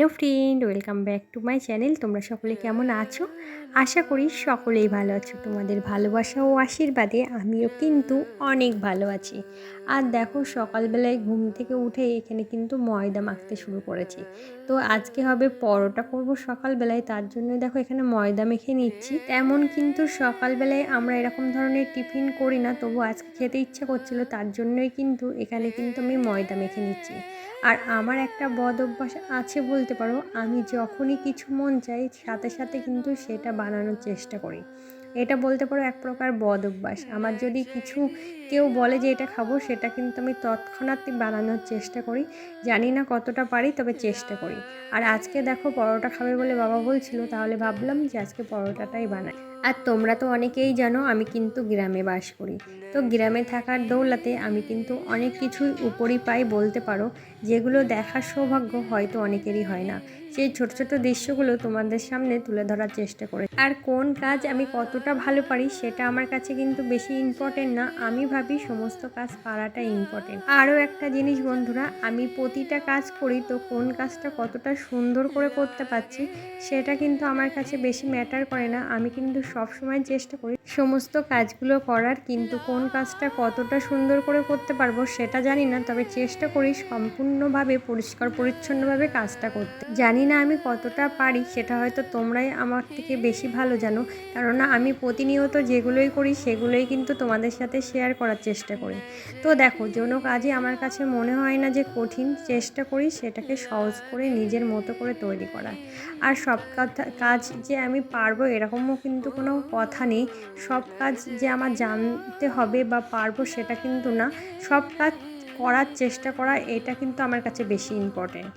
Hello friend welcome back to my channel. তোমরা সকলে কেমন আছো? আশা করি সকলেই ভালো আছো। তোমাদের ভালোবাসা ও আশীর্বাদে আমিও কিন্তু অনেক ভালো আছি। আর দেখো, সকালবেলায় ঘুম থেকে উঠে এখানে কিন্তু ময়দা মাখতে শুরু করেছি। তো আজকে হবে পরোটা করব সকালবেলায়, তার জন্য দেখো এখানে ময়দা মেখে নিচ্ছি। তেমন কিন্তু সকালবেলায় আমরা এরকম ধরনের টিফিন করি না, তবু আজকে খেতে ইচ্ছা করছিল, তার জন্যই কিন্তু এখানে কিন্তু আমি ময়দা মেখে নিচ্ছি। আর আমার একটা বদ অভ্যাস আছে বলতে পারো, আমি যখনই কিছু মন চাই, সাথে সাথে কিন্তু সেটা বানানোর চেষ্টা করি। এটা বলতে পারো এক প্রকার বদ অভ্যাস আমার যদি কিছু কেউ বলে যে এটা খাব, সেটা কিন্তু আমি তৎক্ষণাৎ বানানোর চেষ্টা করি। জানি না কতটা পারি, তবে চেষ্টা করি। আর আজকে দেখো পরোটা খাবে বলে বাবা বলছিল, তাহলে ভাবলাম যে আজকে পরোটাটাই বানাই। আর তোমরা তো অনেকেই জানো আমি কিন্তু গ্রামে বাস করি। তো গ্রামে থাকার দৌলাতে আমি কিন্তু অনেক কিছুই উপরই পাই বলতে পারো, যেগুলো দেখার সৌভাগ্য হয়তো অনেকেরই হয় না। সেই ছোট ছোট দৃশ্যগুলো তোমাদের সামনে তুলে ধরার চেষ্টা করে। আর কোন কাজ আমি কতটা ভালো পারি সেটা আমার কাছে কিন্তু বেশি ইম্পর্টেন্ট না, আমি ভাবি সমস্ত কাজ পারাটা ইম্পর্টেন্ট আরও একটা জিনিস বন্ধুরা, আমি প্রতিটা কাজ করি তো কোন কাজটা কতটা সুন্দর করে করতে পারছি সেটা কিন্তু আমার কাছে বেশি ম্যাটার করে না, আমি কিন্তু সবসময় চেষ্টা করি সমস্ত কাজগুলো করার, কিন্তু কোন কাজটা কতটা সুন্দর করে করতে পারব সেটা জানি না। তবে চেষ্টা করি সম্পূর্ণভাবে, পরিষ্কার, পরিচ্ছন্নভাবে কাজটা করতে। জানি না আমি কতটা পারি, সেটা হয়তো তোমরাই আমার থেকে বেশি ভালো জানো। কেননা আমি প্রতিনিয়ত যেগুলোই করি, সেগুলোই কিন্তু তোমাদের সাথে শেয়ার করার চেষ্টা করি। তো দেখো, কোনো কাজই আমার কাছে মনে হয় না যে কঠিন। চেষ্টা করি সেটাকে সহজ করে নিজের মতো করে তৈরি করা আর সব কাজ যে আমি পারব এরকমও কিন্তু কোনো কথা নেই। সব কাজ যে আমার জানতে হবে বা পারব সেটা কিন্তু না। সব কাজ করার চেষ্টা করা, এটা কিন্তু আমার কাছে বেশি ইম্পর্টেন্ট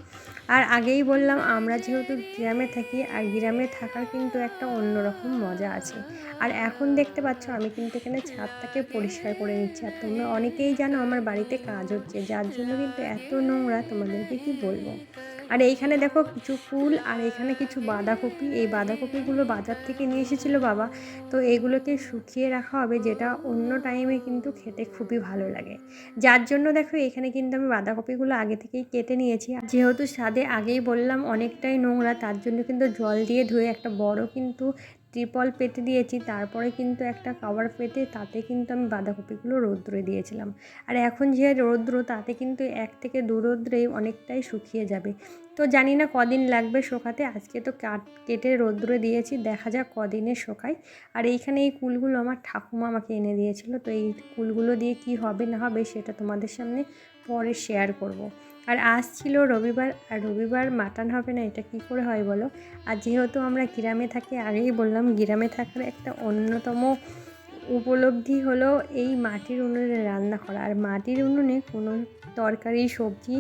আর আগেই বললাম, আমরা যেহেতু গ্রামে থাকি, আর গ্রামে থাকার কিন্তু একটা অন্যরকম মজা আছে। আর এখন দেখতে পাচ্ছ, আমি কিন্তু এখানে ছাদটাকে পরিষ্কার করে নিচ্ছি। আর তোমরা অনেকেই জানো, আমার বাড়িতে কাজ হচ্ছে। যার জন্য কিন্তু এত নোংরা, তোমাদেরকে কি বলব? আর এইখানে দেখো কিছু ফুল আর এখানে কিছু বাঁধাকপি। এই বাঁধাকপিগুলো বাজার থেকে নিয়ে এসেছিল বাবা। তো এগুলোকে শুকিয়ে রাখা হবে, যেটা অন্য টাইমে কিন্তু খেতে খুবই ভালো লাগে। যার জন্য দেখো এখানে কিন্তু আমি বাঁধাকপিগুলো আগে থেকেই কেটে নিয়েছি। যেহেতু স্বাদে আগেই বললাম অনেকটাই নোংরা, তার জন্য কিন্তু জল দিয়ে ধুয়ে একটা বড় কিন্তু ত্রিপল পেতে দিয়েছি, তারপরে কিন্তু একটা কাভার পেতে, তাতে কিন্তু আমি বাঁধাকপিগুলো রৌদ্রে দিয়েছিলাম। আর এখন যে রৌদ্র, তাতে কিন্তু এক থেকে দু রৌদ্রেই অনেকটাই শুকিয়ে যাবে। তো জানি না কদিন লাগবে শোকাতে, আজকে তো কাট কেটে রৌদ্রে দিয়েছি, দেখা যাক কদিনে শোকায়। আর এইখানে এই কুলগুলো আমার ঠাকুমা আমাকে এনে দিয়েছিল, তো এই কুলগুলো দিয়ে কি হবে না হবে সেটা তোমাদের সামনে পরে শেয়ার করব। আর আজ ছিল রবিবার, আর রবিবার মাটন হবে না, এটা কি করে হয় বলো? আর যেহেতু আমরা গ্রামে থাকি, আগেই বললাম গ্রামে থাকার একটা অন্যতম উপলব্ধি হলো এই মাটির উনুনে রান্না করা। আর মাটির উনুনে কোনো তরকারি, সবজি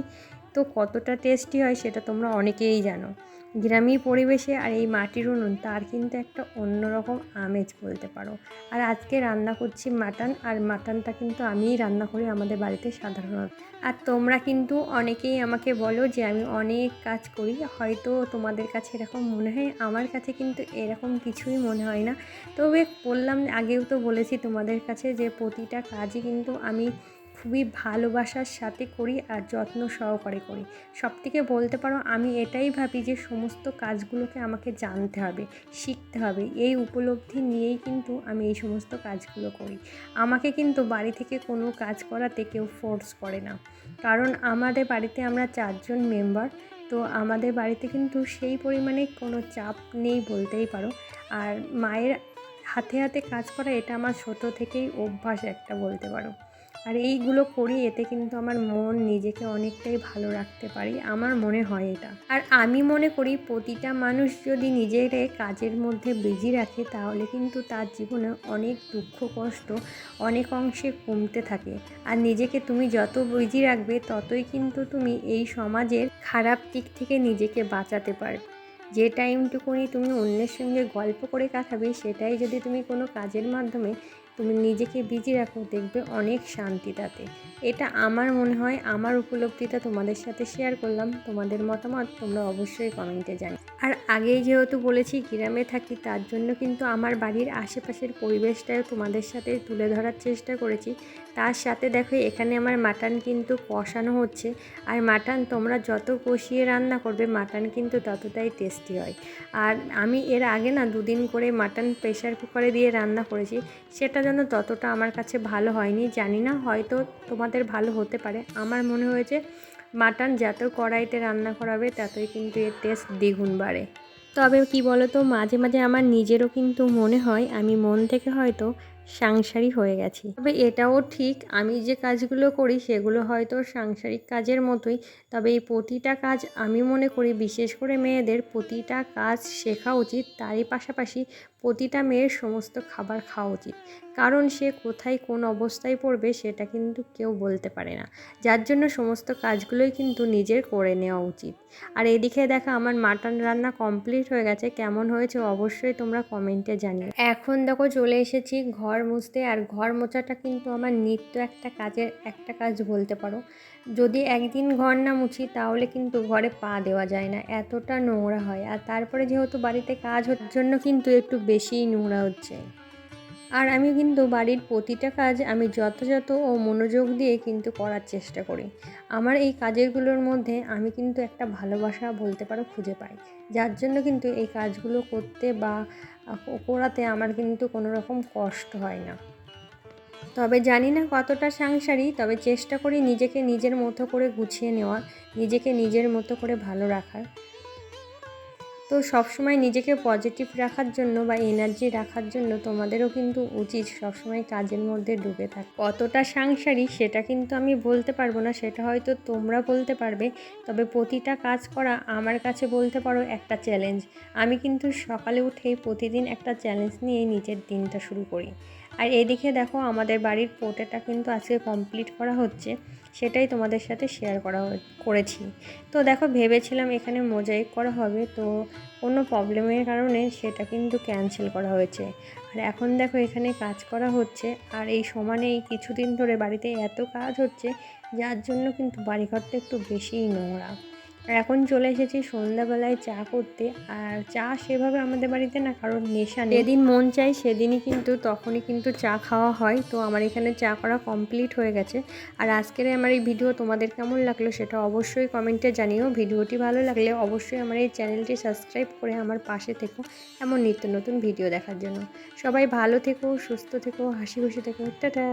তো কতটা টেস্টি হয় সেটা তোমরা অনেকেই জানো। গ্রামীণ পরিবেশে আর এই মাটির উনুন, তার কিন্তু একটা অন্যরকম আমেজ বলতে পারো। আর আজকে রান্না করছি মাটন, আর মাটনটা কিন্তু আমিই রান্না করি আমাদের বাড়িতে সাধারণত। আর তোমরা কিন্তু অনেকেই আমাকে বলো যে আমি অনেক কাজ করি, হয়তো তোমাদের কাছে এরকম মনে হয়, আমার কাছে কিন্তু এরকম কিছুই মনে হয় না। তবে বললাম, আগেও তো বলেছি তোমাদের কাছে যে প্রতিটা কাজই কিন্তু আমি খুবই ভালোবাসার সাথে করি আর যত্ন সহকারে করি। সব থেকে বলতে পারো, আমি এটাই ভাবি যে সমস্ত কাজগুলোকে আমাকে জানতে হবে, শিখতে হবে। এই উপলব্ধি নিয়েই কিন্তু আমি এই সমস্ত কাজগুলো করি। আমাকে কিন্তু বাড়ি থেকে কোনো কাজ করাতে কেউ ফোর্স করে না। কারণ আমাদের বাড়িতে আমরা চারজন মেম্বার তো আমাদের বাড়িতে কিন্তু সেই পরিমাণে কোনো চাপ নেই বলতেই পারো। আর মায়ের হাতে হাতে কাজ করা এটা আমার ছোটো থেকেই অভ্যাস একটা বলতে পারো। আর এইগুলো করি, এতে কিন্তু আমার মন নিজেকে অনেকটাই ভালো রাখতে পারি, আমার মনে হয় এটা। আর আমি মনে করি, প্রতিটা মানুষ যদি নিজের কাজের মধ্যে বিজি রাখে, তাহলে কিন্তু তার জীবনে অনেক দুঃখ, কষ্ট, অনেক অংশে কমতে থাকে। আর নিজেকে তুমি যত বিজি রাখবে, ততই কিন্তু তুমি এই সমাজের খারাপ দিক থেকে নিজেকে বাঁচাতে পারবে। যে টাইমটুকুনি তুমি অন্যের সঙ্গে গল্প করে কাটাবে, সেটাই যদি তুমি কোনো কাজের মাধ্যমে তুমি নিজেকে বিজি রাখো দেখবে অনেক শান্তি তাতে। এটা আমার মনে হয় আমার উপলব্ধিটা তোমাদের সাথে শেয়ার করলাম। তোমাদের মতামত তোমরা অবশ্যই কমেন্টে জানি আর আগেই যেহেতু বলেছি গ্রামে থাকি, তার জন্য কিন্তু আমার বাড়ির আশেপাশের পরিবেশটাও তোমাদের সাথে তুলে ধরার চেষ্টা করেছি। তার সাথে দেখো, এখানে আমার মাটন কিন্তু কষানো হচ্ছে। আর মাটন তোমরা যত কষিয়ে রান্না করবে মাটন কিন্তু ততটাই টেস্টি হয়। আর আমি এর আগে না দুদিন করে মাটন প্রেশার কুকারে দিয়ে রান্না করেছি। সেটা যেন ততটা আমার কাছে ভালো হয়নি, জানি না, হয়তো তোমাদের ভালো হতে পারে। আমার মনে হয়েছে মাটন যত কড়াইতে রান্না করাবে, ততই কিন্তু এর টেস্ট দ্বিগুণ বাড়ে। তবে কি তো মাঝে মাঝে আমার নিজেরও কিন্তু মনে হয়, আমি মন থেকে হয়তো সাংসারিক হয়ে গেছি। তবে এটাও ঠিক, আমি যে কাজগুলো করি, সেগুলো হয়তো সাংসারিক কাজের মতোই। তবে এই প্রতিটা কাজ আমি মনে করি, বিশেষ করে মেয়েদের, প্রতিটা কাজ শেখা উচিত। তারই পাশাপাশি প্রতিটা মেয়ের সমস্ত খাবার খাওয়া উচিত। কারণ সে কোথায় কোন অবস্থায় পড়বে সেটা কিন্তু কেউ বলতে পারে না। যার জন্য সমস্ত কাজগুলোই কিন্তু নিজের করে নেওয়া উচিত। আর এদিকে দেখা আমার মাটন রান্না কমপ্লিট হয়ে গেছে। কেমন হয়েছে অবশ্যই তোমরা কমেন্টে জানিও। এখন দেখো চলে এসেছি ঘর মুছতে। আর ঘর মোছাটা কিন্তু আমার নিত্য একটা কাজের একটা কাজ বলতে পারো। যদি একদিন ঘর না মুছি তাহলে কিন্তু ঘরে পা দেওয়া যায় না। এতটা নোংরা হয়। আর তারপরে যেহেতু বাড়িতে কাজ হওয়ার জন্য কিন্তু একটু বেশিই নোংরা হচ্ছে। আর আমি কিন্তু বাড়ির প্রতিটা কাজ আমি যথাযথ ও মনোযোগ দিয়ে কিন্তু করার চেষ্টা করি। আমার এই কাজেরগুলোর মধ্যে আমি কিন্তু একটা ভালোবাসা বলতে পারো খুঁজে পাই। যার জন্য কিন্তু এই কাজগুলো করতে বা করাতে আমার কিন্তু কোনো রকম কষ্ট হয় না। তবে জানি না কতটা সাংসারী তবে চেষ্টা করি নিজেকে নিজের মতো করে গুছিয়ে নেওয়া নিজেকে নিজের মতো করে ভালো রাখার। তো সবসময় নিজেকে পজিটিভ রাখার জন্য বা এনার্জি রাখার জন্য তোমাদেরও কিন্তু উচিত সবসময় কাজের মধ্যে ডুবে থাক। কতটা সাংসারিক সেটা কিন্তু আমি বলতে পারব না, সেটা হয়তো তোমরা বলতে পারবে, তবে প্রতিটা কাজ করা আমার কাছে বলতে পারো একটা চ্যালেঞ্জ আমি কিন্তু সকালে উঠেই প্রতিদিন একটা চ্যালেঞ্জ নিয়ে নিজের দিনটা শুরু করি। আর এদিকে দেখো আমাদের বাড়ির পোটেটা কিন্তু আজকে কমপ্লিট করা হচ্ছে, সেটাই তোমাদের সাথে শেয়ার করা করেছি। তো দেখো ভেবেছিলাম এখানে মোজাইক করা হবে, তো কোনো প্রবলেমের কারণে সেটা কিন্তু ক্যান্সেল করা হয়েছে। আর এখন দেখো এখানে কাজ করা হচ্ছে, আর এই সমানে এই কিছুদিন ধরে বাড়িতে এত কাজ হচ্ছে, যার জন্য কিন্তু বাড়িঘরটা একটু বেশিই নোংরা। আর এখন চলে এসেছি সন্ধ্যাবেলায় চা করতে। আর চা সেভাবে আমাদের বাড়িতে না কারণ নেশা যেদিন মন চাই সেদিনই কিন্তু তখনই কিন্তু চা খাওয়া হয়। তো আমার এখানে চা করা কমপ্লিট হয়ে গেছে। আর আজকের আমার এই ভিডিও তোমাদের কেমন লাগল সেটা অবশ্যই কমেন্টে জানিও। ভিডিওটি ভালো লাগলে অবশ্যই আমার এই চ্যানেলটি সাবস্ক্রাইব করে আমার পাশে থেকো এমন নিত্য নতুন ভিডিও দেখার জন্য। সবাই ভালো থেকো, সুস্থ থেকো, হাসি খুশি থেকো। টাটা!